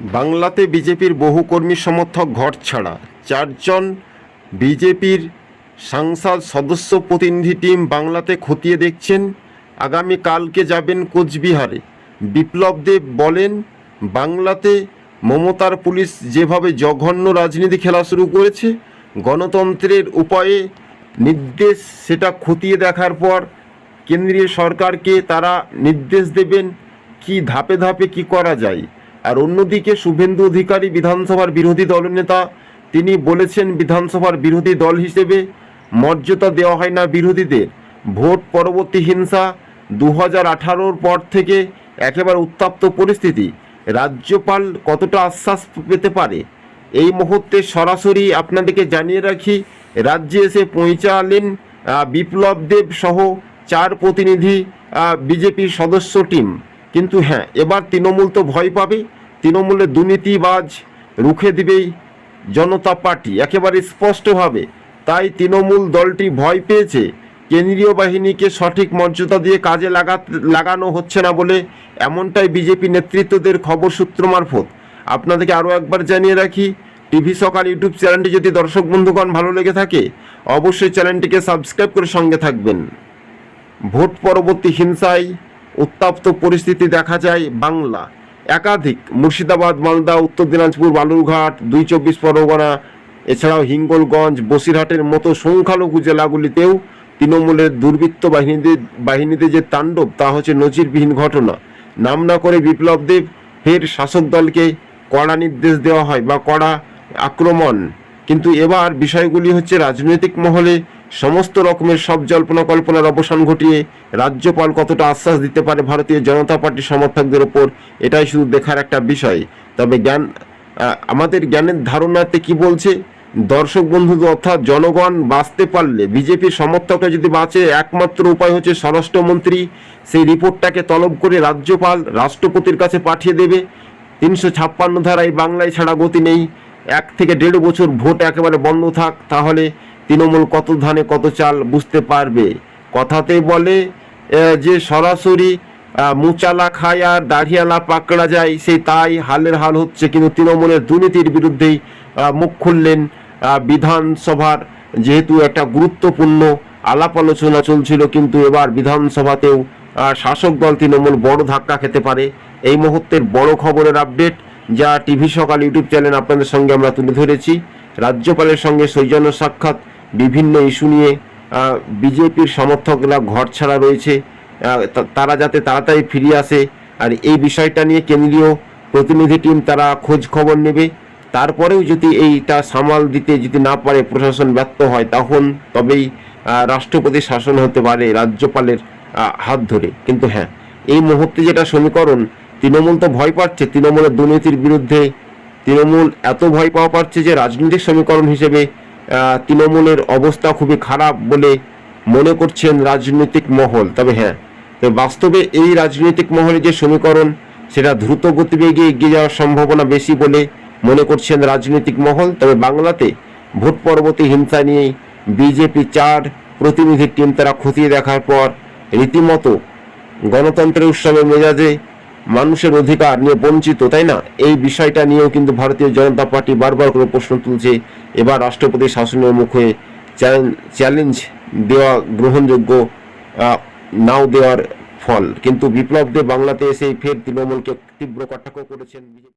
বাংলাতে বিজেপির বহু কর্মী সমর্থক ঘর ছাড়া। চারজন বিজেপির সাংসদ সদস্য প্রতিনিধি টিম বাংলাতে খতিয়ে দেখছেন আগামী কালকে যাবেন কোচবিহারে। বিপ্লব দেব বলেন, বাংলাতে মমতার পুলিশ যেভাবে জঘন্য রাজনীতি খেলা শুরু করেছে, গণতন্ত্রের উপায়ে নির্দেশ সেটা খতিয়ে দেখার পর কেন্দ্রীয় সরকারকে তারা নির্দেশ দেবেন, কি ধাপে ধাপে কি করা যায়। আর অন্যদিকে শুভেন্দু অধিকারী বিধানসভার বিরোধী দলনেতা তিনি বলেছেন বিধানসভার বিরোধী দল হিসেবে মর্যাদা দেওয়া হয় না বিরোধীদের। ভোট পরবর্তী হিংসা দু হাজার পর থেকে একেবারে উত্তপ্ত পরিস্থিতি। রাজ্যপাল কতটা আশ্বাস পেতে পারে? এই মুহূর্তে সরাসরি আপনাদেরকে জানিয়ে রাখি, রাজ্যে এসে পৌঁছালেন বিপ্লব দেব সহ চার প্রতিনিধি বিজেপির সদস্য টিম। কিন্তু হ্যাঁ এবার তৃণমূল তো ভয় পাবে। তৃণমূলের দুর্নীতিবাজ রুখে দিবেই জনতা পার্টি, একেবারে স্পষ্টভাবে। তাই তৃণমূল দলটি ভয় পেয়েছে। কেন্দ্রীয় বাহিনীকে সঠিক মর্যাদা দিয়ে কাজে লাগা লাগানো হচ্ছে না বলে এমনটাই বিজেপি নেতৃত্বদের খবর সূত্র মারফত। আপনাদেরকে আরও একবার জানিয়ে রাখি, টিভি সকাল ইউটিউব চ্যানেলটি যদি দর্শক বন্ধুগণ ভালো লেগে থাকে, অবশ্যই চ্যানেলটিকে সাবস্ক্রাইব করে সঙ্গে থাকবেন। ভোট পরবর্তী হিংসায় উত্তপ্ত পরিস্থিতি দেখা যায় বাংলা। একাধিক মুর্শিদাবাদ, মালদা, উত্তর দিনাজপুর, বালুরঘাট, দুই চব্বিশ পরগনা, এছাড়াও হিঙ্গলগঞ্জ, বসিরহাটের মতো সংখ্যালঘু জেলাগুলিতেও তৃণমূলের দুর্বৃত্ত বাহিনীদের বাহিনীতে যে তাণ্ডব, তা হচ্ছে নজিরবিহীন ঘটনা। নাম না করে বিপ্লব দেব ফের শাসক দলকে কড়া নির্দেশ দেওয়া হয় বা কড়া আক্রমণ। কিন্তু এবার বিষয়গুলি হচ্ছে রাজনৈতিক মহলে সমস্ত রকমের সব জল্পনা কল্পনার অবসান ঘটিয়ে রাজ্যপাল কতটা আশ্বাস দিতে পারে ভারতীয় জনতা পার্টির সমর্থকদের ওপর, এটাই শুধু দেখার একটা বিষয়। তবে জ্ঞান আমাদের জ্ঞানের ধারণাতে কি বলছে? দর্শক বন্ধু অর্থাৎ জনগণ বাঁচতে পারলে, বিজেপির সমর্থকরা যদি বাঁচে, একমাত্র উপায় হচ্ছে স্বরাষ্ট্রমন্ত্রী সেই রিপোর্টটাকে তলব করে রাজ্যপাল রাষ্ট্রপতির কাছে পাঠিয়ে দেবে। তিনশো ছাপ্পান্ন ধারায় বাংলায় ছাড়া গতি নেই। এক থেকে দেড় বছর ভোট একেবারে বন্ধ থাক, তাহলে তৃণমূল কত ধানে কত চাল বুঝতে পারবে। কথাতে বলে যে সরাসরি মুচালা খায় আর দাড়িয়ালা পাকড়া যায় সেই তাই হালের হাল হচ্ছে। কিন্তু তৃণমূলের দুর্নীতির বিরুদ্ধেই মুখ খুললেন বিধানসভার যেহেতু একটা গুরুত্বপূর্ণ আলাপ আলোচনা চলছিল, কিন্তু এবার বিধানসভাতেও শাসক দল তৃণমূল বড় ধাক্কা খেতে পারে। এই মুহূর্তের বড় খবরের আপডেট যা টিভি সকাল ইউটিউব চ্যানেল আপনাদের সঙ্গে আমরা তুলে ধরেছি। রাজ্যপালের সঙ্গে সৌজন্য সাক্ষাৎ বিভিন্ন ইস্যু নিয়ে বিজেপির সমর্থকরা ঘর ছাড়া রয়েছে। তারা যাতে তাড়াতাড়ি ফিরে আসে। আর এই বিষয়টা নিয়ে কেন্দ্রীয় প্রতিনিধি টিম তারা খোঁজ খবর নেবে। তারপরেও যদি এইটা সামাল দিতে যদি না পারে, প্রশাসন ব্যর্থ হয়, তখন তবেই রাষ্ট্রপতি শাসন হতে পারে রাজ্যপালের হাত ধরে। কিন্তু হ্যাঁ এই মুহূর্তে যেটা সমীকরণ, তৃণমূল তো ভয় পাচ্ছে। তৃণমূলের দুর্নীতির বিরুদ্ধে তৃণমূল এত ভয় পাওয়া পাচ্ছে যে রাজনৈতিক সমীকরণ হিসেবে তৃণমূলের অবস্থা খুবই খারাপ বলে মনে করছেন রাজনৈতিক মহল। তবে হ্যাঁ তবে বাস্তবে এই রাজনৈতিক মহলে যে সমীকরণ, সেটা দ্রুত গতিবেগে এগিয়ে যাওয়ার সম্ভাবনা বেশি বলে মনে করছেন রাজনৈতিক মহল। তবে বাংলাতে ভোট পরবর্তী হিংসা নিয়ে বিজেপি চার প্রতিনিধি টিম তারা খতিয়ে দেখার পর রীতিমতো গণতন্ত্রের উৎসবে মেজাজে মানুষের অধিকার নিয়ে বঞ্চিত, তাই না? এই বিষয়টা নিয়েও কিন্তু ভারতীয় জনতা পার্টি বারবার করে প্রশ্ন তুলছে। এবার রাষ্ট্রপতি শাসনের মুখে চ্যালেঞ্জ দেওয়া গ্রহণযোগ্য নাও দেওয়ার ফল। কিন্তু বিপ্লব দেব বাংলাতে এসে ফের তৃণমূলকে তীব্র কটাক্ষ করেছেন